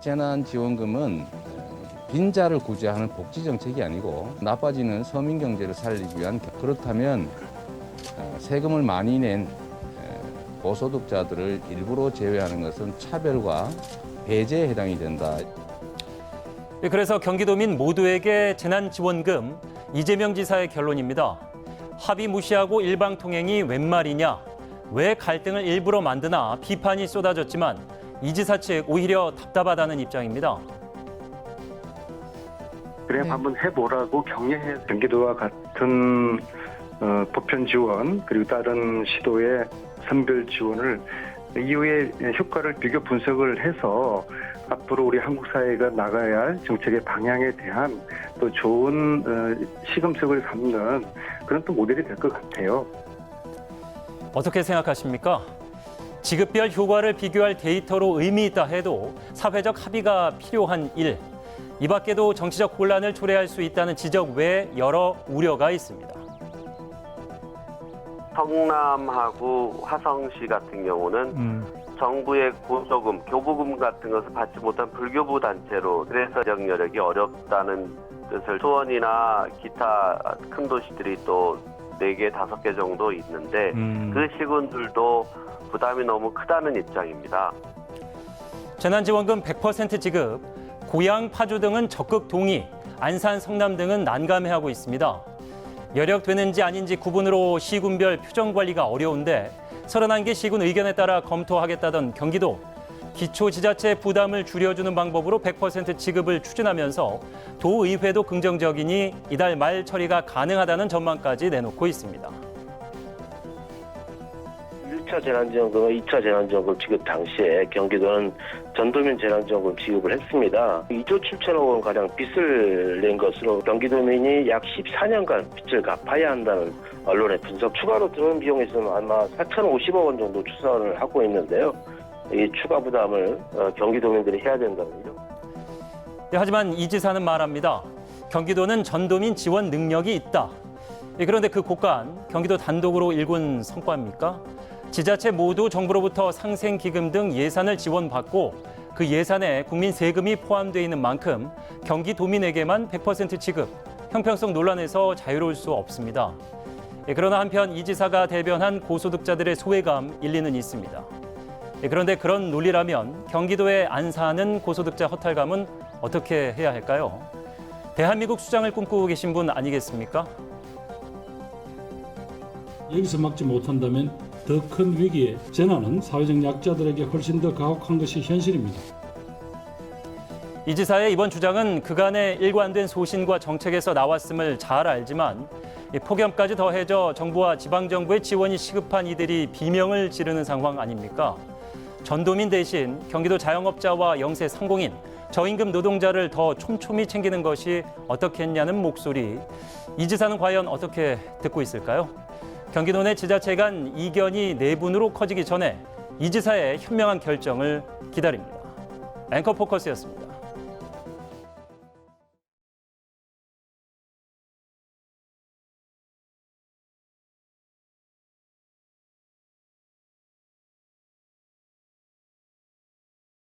재난지원금은 빈자를 구제하는 복지 정책이 아니고 나빠지는 서민 경제를 살리기 위한 겨- 그렇다면 어, 세금을 많이 낸 에, 고소득자들을 일부러 제외하는 것은 차별과 배제에 해당이 된다. 예, 그래서 경기도민 모두에게 재난지원금 이재명 지사의 결론입니다. 합의 무시하고 일방 통행이 웬 말이냐? 왜 갈등을 일부러 만드나 비판이 쏟아졌지만 이 지사 측 오히려 답답하다는 입장입니다. 그래 네. 한번 해보라고 격려해 경기도와 같은 어, 보편 지원 그리고 다른 시도의 선별 지원을 이후에 효과를 비교 분석을 해서 앞으로 우리 한국 사회가 나가야 할 정책의 방향에 대한 또 좋은 어, 시금석을 삼는 그런 또 모델이 될 것 같아요. 어떻게 생각하십니까? 지급별 효과를 비교할 데이터로 의미 있다 해도 사회적 합의가 필요한 일. 이 밖에도 정치적 혼란을 초래할 수 있다는 지적 외에 여러 우려가 있습니다. 성남하고 화성시 같은 경우는 정부의 고소금, 교부금 같은 것을 받지 못한 불교부 단체로 그래서 정여력이 어렵다는 뜻을 수원이나 기타 큰 도시들이 또 네 개, 다섯 개 정도 있는데 그 시군들도 부담이 너무 크다는 입장입니다. 재난지원금 100% 지급, 고양, 파주 등은 적극 동의, 안산, 성남 등은 난감해하고 있습니다. 여력되는지 아닌지 구분으로 시군별 표정 관리가 어려운데 31개 시군 의견에 따라 검토하겠다던 경기도 기초 지자체 부담을 줄여주는 방법으로 100% 지급을 추진하면서 도의회도 긍정적이니 이달 말 처리가 가능하다는 전망까지 내놓고 있습니다. 1차 재난지원금과 2차 재난지원금 지급 당시에 경기도는 전도민 재난지원금 지급을 했습니다. 2조 7천억 원 가량 빚을 낸 것으로 경기도민이 약 14년간 빚을 갚아야 한다는 언론의 분석. 추가로 드는 비용에 있어서는 아마 4,050억 원 정도 추산을 하고 있는데요. 이 추가 부담을 어, 경기도민들이 해야 된다는요. 네, 하지만 이 지사는 말합니다. 경기도는 전도민 지원 능력이 있다. 예, 그런데 그 곳간 경기도 단독으로 일군 성과입니까? 지자체 모두 정부로부터 상생기금 등 예산을 지원받고 그 예산에 국민 세금이 포함되어 있는 만큼 경기도민에게만 100% 지급, 형평성 논란에서 자유로울 수 없습니다. 예, 그러나 한편 이 지사가 대변한 고소득자들의 소외감 일리는 있습니다. 예, 그런데 그런 논리라면 경기도에 안 사는 고소득자 허탈감은 어떻게 해야 할까요? 대한민국 수장을 꿈꾸고 계신 분 아니겠습니까? 여기서 막지 못한다면 더 큰 위기에 재난은 사회적 약자들에게 훨씬 더 가혹한 것이 현실입니다. 이 지사의 이번 주장은 그간의 일관된 소신과 정책에서 나왔음을 잘 알지만 이 폭염까지 더해져 정부와 지방정부의 지원이 시급한 이들이 비명을 지르는 상황 아닙니까? 전도민 대신 경기도 자영업자와 영세 상공인, 저임금 노동자를 더 촘촘히 챙기는 것이 어떻겠냐는 목소리. 이 지사는 과연 어떻게 듣고 있을까요? 경기도 내 지자체 간 이견이 내분으로 커지기 전에 이 지사의 현명한 결정을 기다립니다. 앵커 포커스였습니다.